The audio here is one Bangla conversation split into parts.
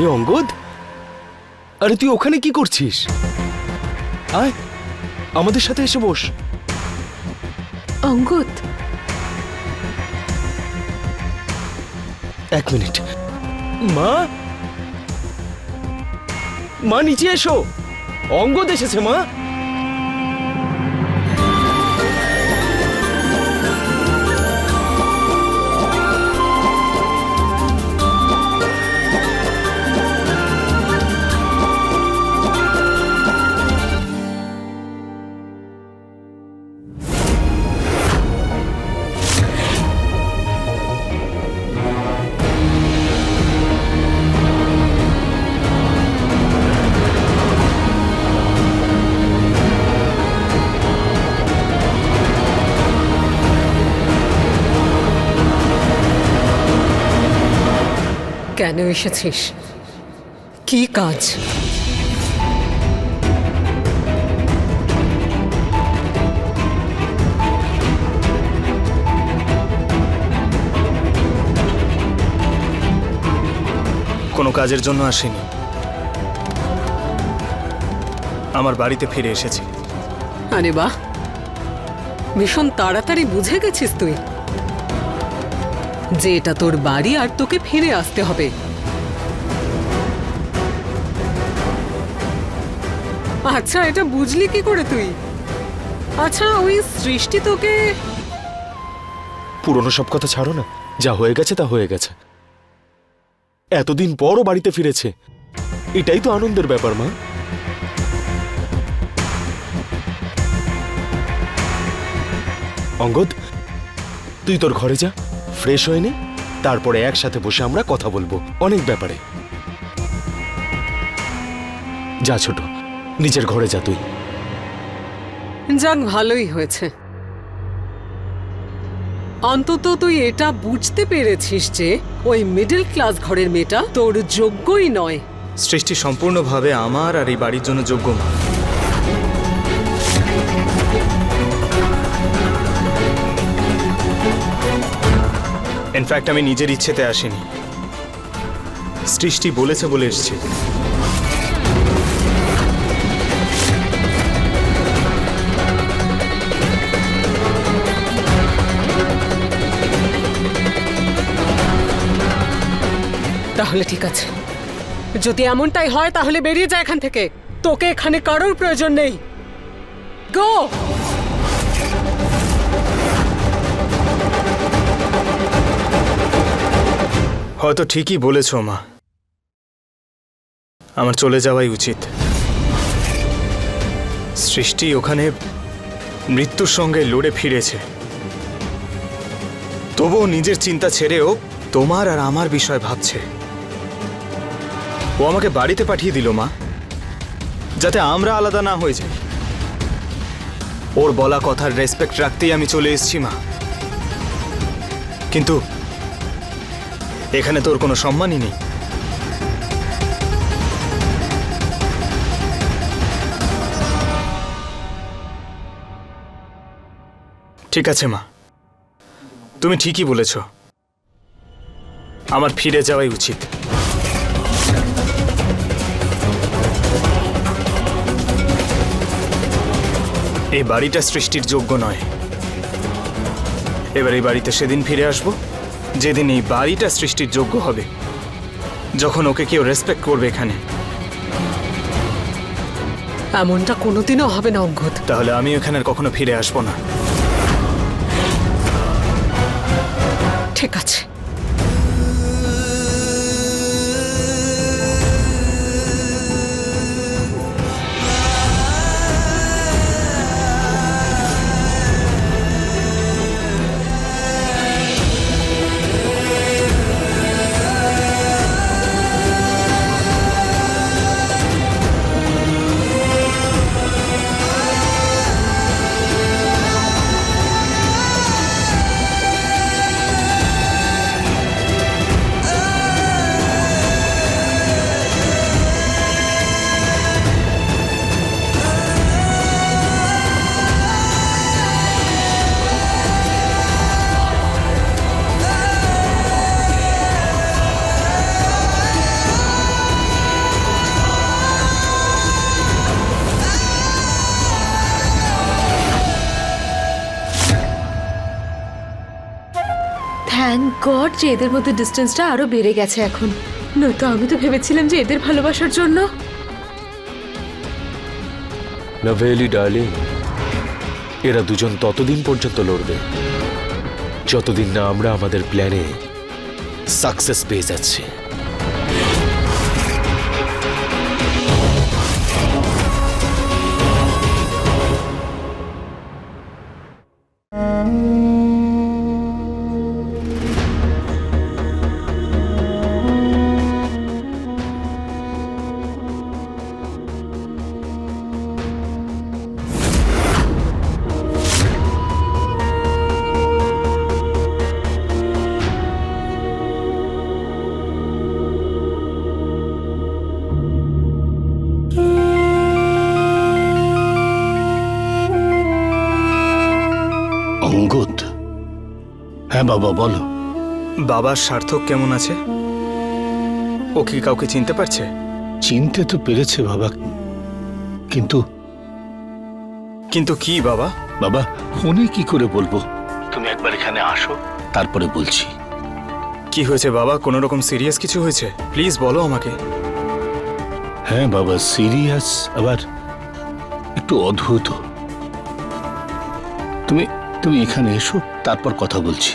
আরে অঙ্গদ? আরে তুই ওখানে কি করছিস? আয় আমাদের সাথে এসে বস। অঙ্গদ? এক মিনিট। মা? মা নিচে এসো। অঙ্গদ এসেছে মা। কেন এসেছিস? কি কাজ? কোনো কাজের জন্য আসিনি। আমার বাড়িতে ফিরে এসেছি। আরে বাহ! ভীষণ তাড়াতাড়ি বুঝে গেছিস তুই। যে এটা তোর বাড়ি আর তোকে ফিরে আসতে হবে। আচ্ছা এটা বুঝলি কি করে তুই? আচ্ছা ওই সৃষ্টি তোকে পুরনো সব কথা ছাড়ো না। যা হয়ে গেছে তা হয়ে গেছে। এতদিন পরও বাড়িতে ফিরেছে। এটাই তো আনন্দের ব্যাপার, মা। অঙ্গদ, তুই তোর ঘরে যা। ফ্রেশ হয়ে নে তারপরে একসাথে বসে আমরা কথা বলব। অনেক ব্যাপারে। যা ছোট নিজের ঘরে যা তুই। যাক ভালোই হয়েছে। অন্তত তুই এটা বুঝতে পেরেছিস যে ওই মিডল ক্লাস ঘরের মেয়েটা তোর যোগ্যই নয়। সৃষ্টি সম্পূর্ণভাবে আমার আর এই বাড়ির জন্য যোগ্য মা ইনফ্যাক্ট আমি নিজের ইচ্ছেতে আসিনি। সৃষ্টি বলেছে বলে এসছি। তাহলে ঠিক আছে। যদি এমনটাই হয়, তাহলে বেরিয়ে যা এখান থেকে। তোকে এখানে কারোর প্রয়োজন নেই। গো! হয়তো ঠিকই বলেছ, মা। আমার চলে যাওয়াই উচিত। সৃষ্টি ওখানে মৃত্যুর সঙ্গে লড়ে ফিরেছে। তবুও নিজের চিন্তা ছেড়েও তোমার আর আমার বিষয় ভাবছে। ও আমাকে বাড়িতে পাঠিয়ে দিল, মা, যাতে আমরা আলাদা না হয়ে যাই। ওর বলা কথার রেসপেক্ট রাখতেই আমি চলে এসেছি, মা। কিন্তু এখানে তোর কোনো সম্মানই নেই। ঠিক আছে, মা। তুমি ঠিকই বলেছ। আমার ফিরে যাওয়াই উচিত। এই বাড়িটা সৃষ্টির যোগ্য নয়। এবার এই বাড়িতে সেদিন ফিরে আসব। যেদিন এই বাড়িটা সৃষ্টির যোগ্য হবে যখন ওকে কেউ রেসপেক্ট করবে এখানে। এমনটা কোনোদিনও হবে না অঙ্গত তাহলে আমি এখানে আর কখনো ফিরে আসব না। ঠিক আছে। থ্যাংক গড যে এদের মধ্যে ডিস্টেন্সটা আরও বেড়ে গেছে এখন। নয়তো আমি তো ভেবেছিলাম যে এদের ভালোবাসার জন্য। নভেলি ডার্লিং এরা দুজন ততদিন পর্যন্ত লড়বে, যতদিন না আমরা আমাদের প্ল্যানে সাকসেস পেয়ে যাচ্ছি। বাবা বলো। বাবার সার্থক কেমন আছে? ও কি কাউকে চিনতে পারছে? চিনতে তো পেরেছে বাবা কিন্তু কিন্তু কি বাবা? বাবা ফোনে কি করে বলব? তুমি একবার এখানে আসো তারপরে বলছি। কি হয়েছে বাবা? কোনো রকম সিরিয়াস কিছু হয়েছে? প্লিজ বলো আমাকে। হ্যাঁ বাবা সিরিয়াস আবার একটু অদ্ভুত। তুমি তুমি এখানে এসো তারপর কথা বলছি।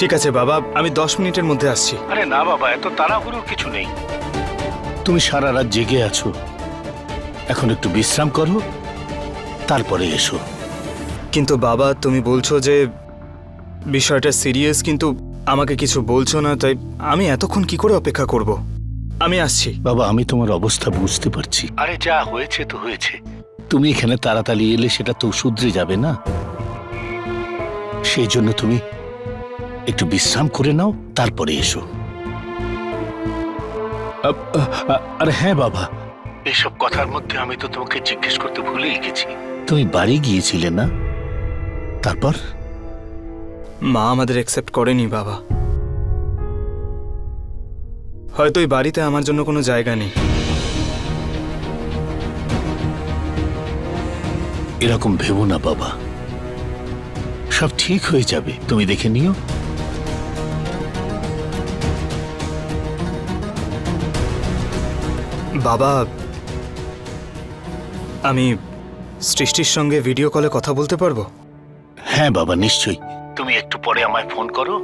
ঠিক আছে বাবা আমি দশ মিনিটের মধ্যে আসছি। আরে না বাবা এত তাড়াহুড়োর কিছু নেই। তুমি সারা রাত জেগে আছো। এখন একটু বিশ্রাম করো তারপরে এসো। কিন্তু বাবা তুমি বলছো যে বিষয়টা সিরিয়াস কিন্তু আমাকে কিছু বলছো না তাই আমি এতক্ষণ কি করে অপেক্ষা করব? আমি আসছি। বাবা আমি তোমার অবস্থা বুঝতে পারছি। আরে যা হয়েছে তো হয়েছে। তুমি এখানে তাড়াতাড়ি এলে সেটা তো শুধরে যাবে না? সেই জন্য তুমি একটু বিশ্রাম করে নাও তারপরে এসো। আরে হ্যাঁ বাবা। এসব কথার মধ্যে আমি তো তোমাকে জিজ্ঞেস করতে ভুলেই গেছি। তুমি বাড়ি গিয়েছিলে না? তারপর? মা আমাদের অ্যাকসেপ্ট করেনি বাবা। হয়তো এই বাড়িতে আমার জন্য কোনো জায়গা নেই। এরকম ভেবো না বাবা। সব ঠিক হয়ে যাবে। তুমি দেখে নিও। বাবা আমি সৃষ্টির সঙ্গে ভিডিও কলে কথা বলতে পারব? হ্যাঁ বাবা নিশ্চয়ই। তুমি একটু পরে আমায় ফোন করো।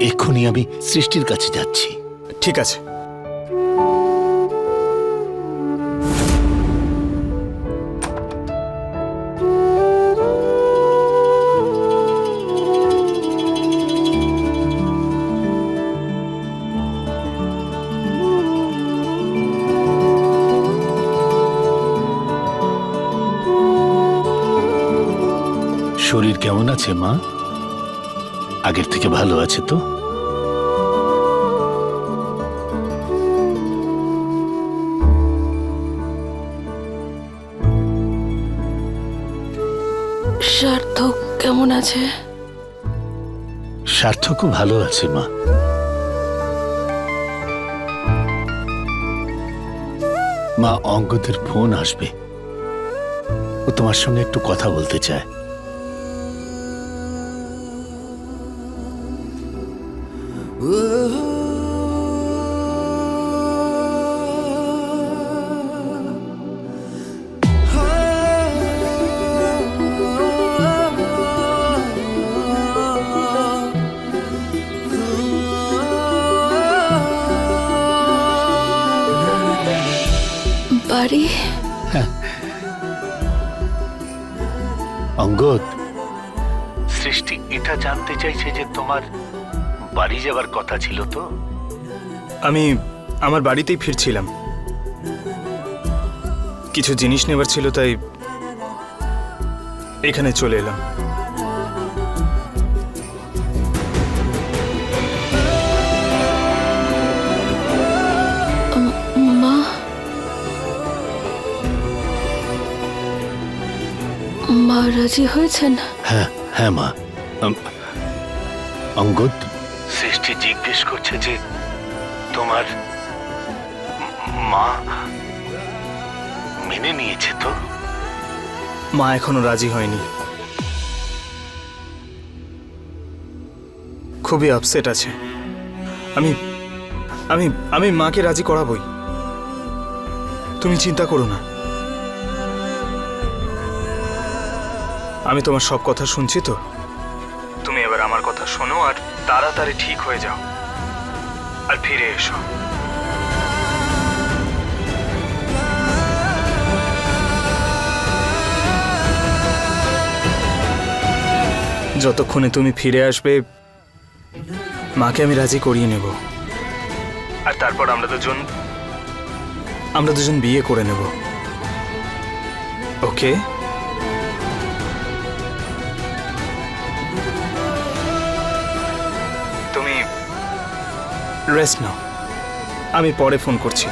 এক্ষুনি আমি সৃষ্টির কাছে যাচ্ছি। ঠিক আছে। কেমন আছে মা? আগের থেকে ভালো আছে তো? সার্থক কেমন আছে? সার্থকও ভালো আছে মা। মা অঙ্গদের ফোন আসবে। ও তোমার সঙ্গে একটু কথা বলতে চায়। বাড়ি? অঙ্গদ। সৃষ্টি এটা জানতে চাইছে যে তোমার বাড়ি যাবার কথা ছিল তো? আমি আমার বাড়িতেই ফিরছিলাম। কিছু জিনিস নেবার ছিল তাই এখানে চলে এলাম। মা রাজি হয়েছেন? হ্যাঁ হ্যাঁ মা। অঙ্গদ? সৃষ্টি জিজ্ঞেস করছে যে তোমার মা মেনে নিয়েছে তো? মা এখনও রাজি হয়নি। খুবই আপসেট আছে। আমি আমি আমি মাকে রাজি করাবই। তুমি চিন্তা করো না। আমি তোমার সব কথা শুনছি তো। তুমি এবার আমার কথা শোনো আর তাড়াতাড়ি ঠিক হয়ে যাও। আর ফিরে এসো। যতক্ষণে তুমি ফিরে আসবে, মাকে আমি রাজি করিয়ে নেব। আর তারপর আমরা দুজন আমরা দুজন বিয়ে করে নেব। ওকে? রেস্ট নাও। আমি পরে ফোন করছি।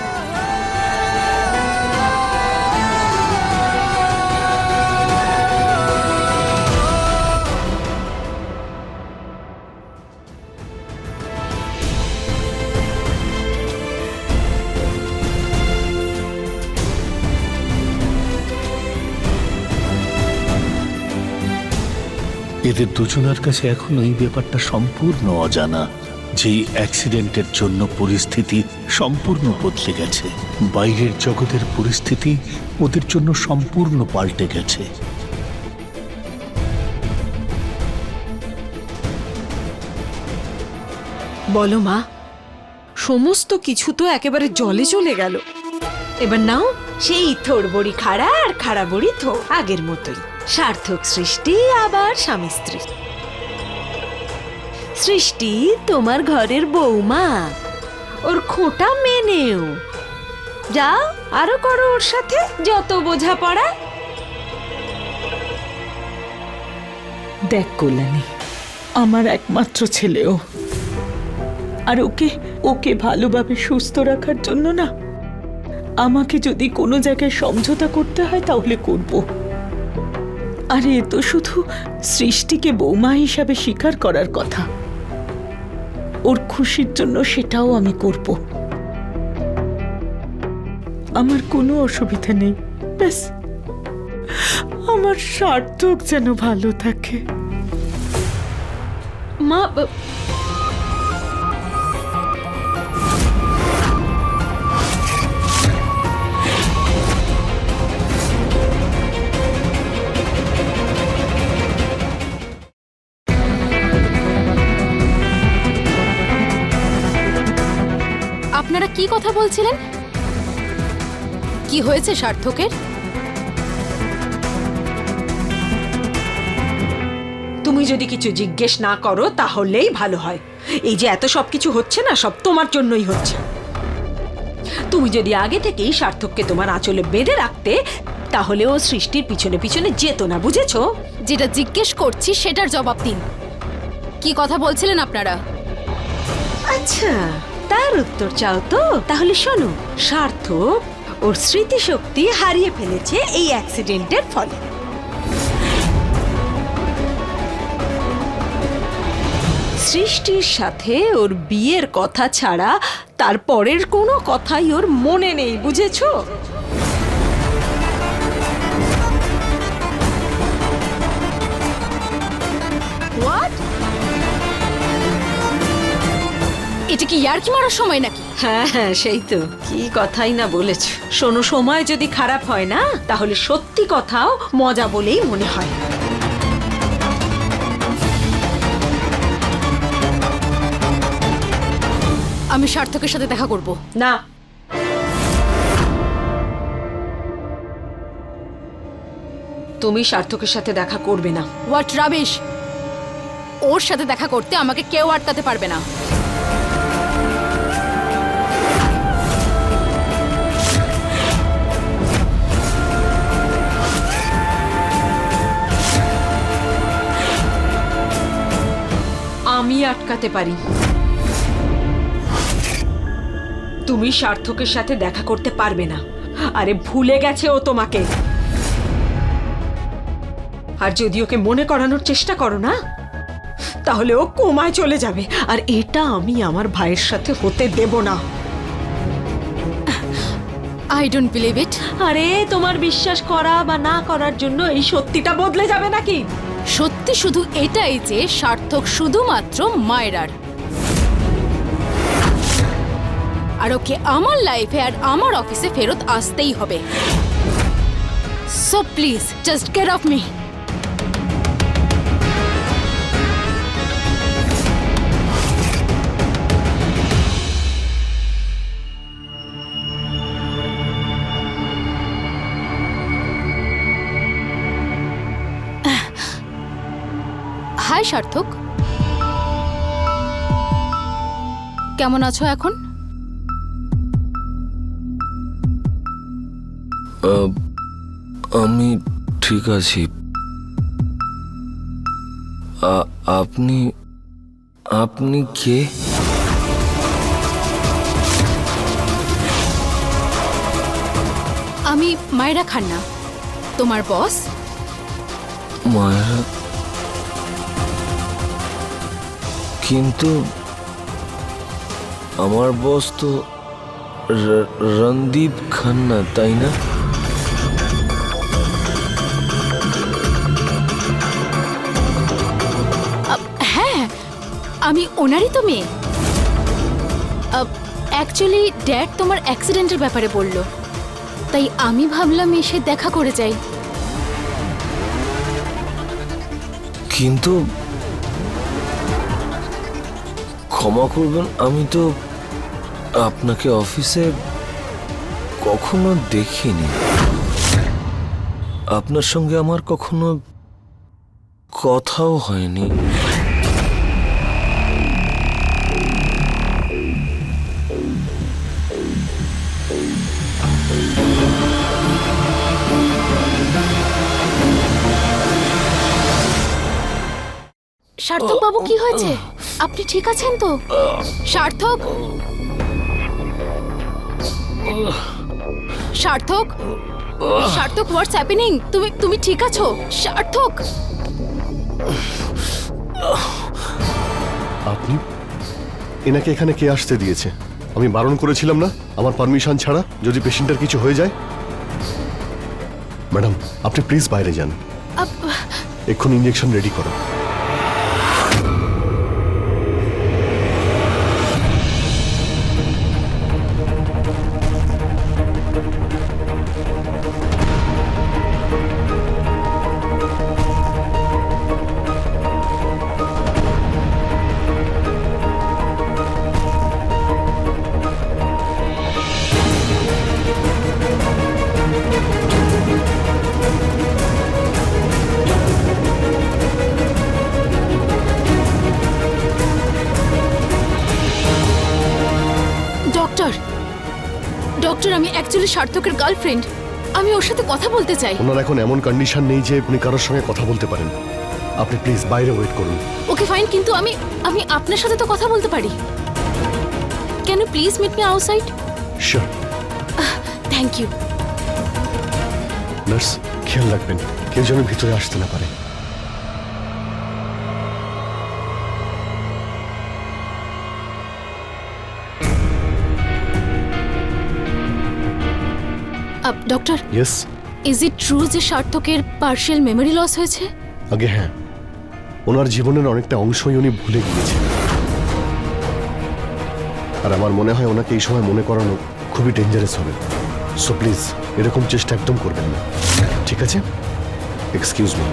এদের দুজনের কাছে এখন এই ব্যাপারটা সম্পূর্ণ অজানা। যেই অ্যাক্সিডেন্টের জন্য পরিস্থিতি সম্পূর্ণ বদলে গেছে। বাইরের জগতের পরিস্থিতি ওদের জন্য সম্পূর্ণ পাল্টে গেছে। বলো মা, সমস্ত কিছু তো একেবারে জলে চলে গেল। এবার নাও সেই থোর বড়ি খাড়া আর খাড়া বড়ি থো আগের মতোই। সার্থক সৃষ্টি, আবার স্বামী স্ত্রী। সৃষ্টি তোমার ঘরের বৌমা। ওর খোঁটা মেনেও। যাও, আরও করো ওর সাথে যত বোঝাপড়া। দেখ কল্যাণী, আমার একমাত্র ছেলেও। আর ওকে ওকে ভালোভাবে সুস্থ রাখার জন্য না, আমাকে যদি কোনো জায়গায় সমঝোতা করতে হয় তাহলে করব। আর এ তো শুধু সৃষ্টিকে বৌমা হিসাবে স্বীকার করার কথা। ওর খুশির জন্য সেটাও আমি করব। আমার কোনো অসুবিধা নেই, ব্যাস। আমার সার্থক যেন ভালো থাকে। মা আপনারা কি কথা বলছিলেন? কি হয়েছে সার্থকের? তুমি যদি কিছু জিজ্ঞেস না করো তাহলেই ভালো হয়। এই যে এত সব কিছু হচ্ছে না সব তোমার জন্যই হচ্ছে। তুমি যদি আগে থেকেই সার্থককে তোমার আঁচলে বেঁধে রাখতে তাহলে ও সৃষ্টির পিছনে পিছনে যেত না বুঝেছ? যেটা জিজ্ঞেস করছি সেটার জবাব দিন। কি কথা বলছিলেন আপনারা? আচ্ছা। তার উত্তর চাও তো? তাহলে শোনো, সার্থক ওর স্মৃতিশক্তি হারিয়ে ফেলেছে এই অ্যাক্সিডেন্টের ফলে। সৃষ্টির সাথে ওর বিয়ের কথা ছাড়া তারপরের কোনো কথাই ওর মনে নেই, বুঝেছ? এটা কি ইয়ার্কি মারার সময় নাকি? হ্যাঁ হ্যাঁ সেই তো। কি কথাই না বলেছ। শোনো সময় যদি খারাপ হয় না তাহলে সত্যি কথাও মজা বলেই মনে হয়। আমি সার্থকের সাথে দেখা করব। না। তুমি সার্থকের সাথে দেখা করবে না। হোয়াট রাবিশ ওর সাথে দেখা করতে আমাকে কেউ আটকাতে পারবে না। আমি আটকাতে পারি। তুমি সার্থকের সাথে দেখা করতে পারবে না। আরে ভুলে গেছে ও তোমাকে। আর যদি ওকে মনে করানোর চেষ্টা করো না তাহলে ও কোমায় চলে যাবে। আর এটা আমি আমার ভাইয়ের সাথে হতে দেব না। আই ডোন্ট বিলিভ ইট আরে তোমার বিশ্বাস করা বা না করার জন্য এই সত্যিটা বদলে যাবে নাকি? সত্যি শুধু এটাই যে সার্থক শুধুমাত্র মায়রার আর। ওকে আমার লাইফে আর আমার অফিসে ফেরত আসতেই হবে। So please just get off me Sarthak. কেমন আছো এখন? আমি ঠিক আছি। আপনি আপনি কে? আমি মায়রা খান্না তোমার বস? মায়েরা কিন্তু আমার বস তো রণদীপ খান্না তাই না? হ্যাঁ আমি ওনারই তো মেয়ে। অ্যাকচুয়ালি ড্যাড তোমার অ্যাক্সিডেন্টের ব্যাপারে বলল। তাই আমি ভাবলাম এসে দেখা করে যাই। কিন্তু ক্ষমা করবেন, আমি তো আপনাকে অফিসে কখনো দেখিনি। আপনার সঙ্গে আমার কখনো কথাও হয়নি। সার্থক বাবু কি হয়েছে? আপনি ঠিক আছেন তো? সার্থক? সার্থক? সার্থক হোয়াটস হ্যাপেনিং তুমি তুমি ঠিক আছো? সার্থক! আপনি? এনাকে এখানে কে আসতে দিয়েছে? আমি বারণ করেছিলাম না? আমার পারমিশন ছাড়া যদি পেশেন্টের কিছু হয়ে যায়? ম্যাডাম আপনি প্লিজ বাইরে যান। এক্ষুনি ইঞ্জেকশন রেডি করো। ডক্টর আমি অ্যাকচুয়ালি সার্থকের গার্লফ্রেন্ড আমি ওর সাথে কথা বলতে চাই। ওনার এখন এমন কন্ডিশন নেই যে আপনি কারোর সঙ্গে কথা বলতে পারেন। আপনি প্লিজ বাইরে ওয়েট করুন। ওকে ফাইন কিন্তু আমি আমি আপনার সাথে তো কথা বলতে পারি। Can you please meet me outside sure thank you nurse খেয়াল রাখবেন কেউ যেন ভিতরে আসতে না পারে। Doctor yes is it true যে সার্থকের পার্শিয়াল মেমোরি লস হয়েছে? আগে হ্যাঁ। ওনার জীবনের অনেকটা অংশই উনি ভুলে গিয়েছেন। আর আমার মনে হয় ওনাকে এই সময় মনে করানো খুবই ডেঞ্জারাস হবে। সো প্লিজ এরকম চেষ্টা একদম করবেন না। ঠিক আছে? এক্সকিউজ মি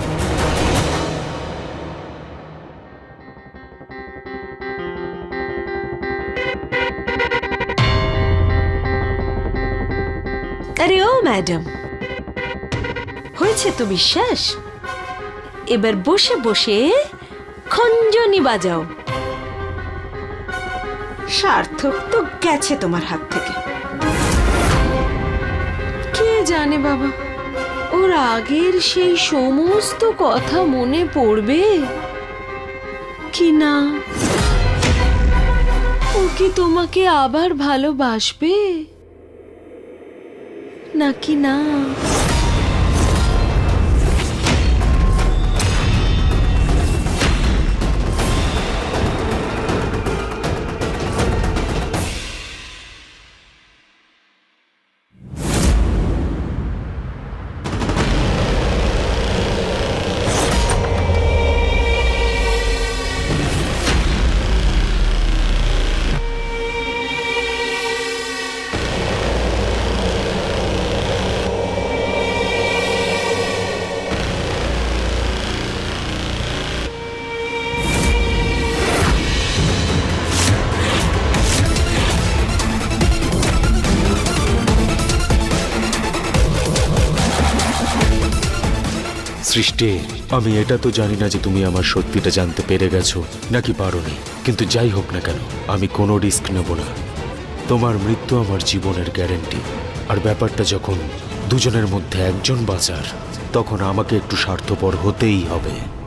ম্যাডাম হয়েছে তো বিশ্বাস? এবার বসে বসে খঞ্জনি বাজাও। সার্থক তো গেছে তোমার হাত থেকে। কে জানে বাবা, ওর আগের সেই সমস্ত কথা মনে পড়বে? কি না? ও কি তোমাকে আবার ভালোবাসবে? নাকি না? সৃষ্টি আমি এটা তো জানি না যে তুমি আমার সত্যিটা জানতে পেরে গেছো, নাকি পারোনি। কিন্তু যাই হোক না কেন, আমি কোনো রিস্ক নেব না। তোমার মৃত্যু আমার জীবনের গ্যারেন্টি। আর ব্যাপারটা যখন দুজনের মধ্যে একজন বাঁচার, তখন আমাকে একটু স্বার্থপর হতেই হবে।